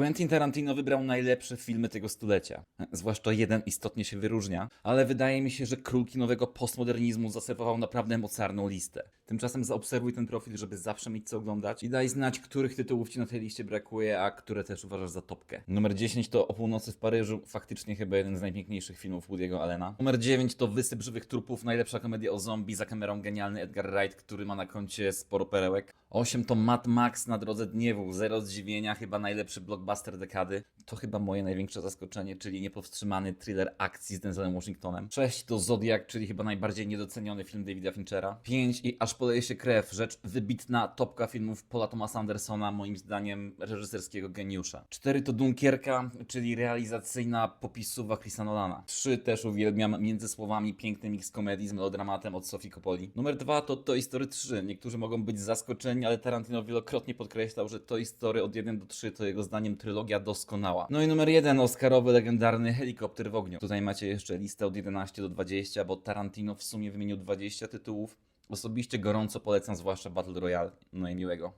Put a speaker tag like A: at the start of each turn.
A: Quentin Tarantino wybrał najlepsze filmy tego stulecia. Zwłaszcza jeden istotnie się wyróżnia, ale wydaje mi się, że król kinowego postmodernizmu zaserwował naprawdę mocarną listę. Tymczasem zaobserwuj ten profil, żeby zawsze mieć co oglądać i daj znać, których tytułów ci na tej liście brakuje, a które też uważasz za topkę. Numer 10 to O północy w Paryżu, faktycznie chyba jeden z najpiękniejszych filmów Woody'ego Allena. Numer 9 to Wysyp żywych trupów, najlepsza komedia o zombie za kamerą genialny Edgar Wright, który ma na koncie sporo perełek. 8 to Mad Max na drodze Dniewu, zero zdziwienia, chyba najlepszy blockbuster dekady. To chyba moje największe zaskoczenie, czyli niepowstrzymany thriller akcji z Denzelem Washingtonem. 6 to Zodiak, czyli chyba najbardziej niedoceniony film Davida Finchera. 5 i Aż poleje się krew, rzecz wybitna topka filmów Paula Thomasa Andersona, moim zdaniem reżyserskiego geniusza. 4 to Dunkierka, czyli realizacyjna popisuwa Chrisa Nolana. 3 też uwielbiam między słowami piękny mix komedii z melodramatem od Sofii Coppoli. Numer 2 to Toy Story 3. Niektórzy mogą być zaskoczeni, ale Tarantino wielokrotnie podkreślał, że Toy Story od 1 do 3 to jego zdaniem trylogia doskonała. No i numer 1 Oscarowy legendarny Helikopter w ogniu. Tutaj macie jeszcze listę od 11 do 20, bo Tarantino w sumie wymienił 20 tytułów. Osobiście gorąco polecam zwłaszcza Battle Royale. No i miłego.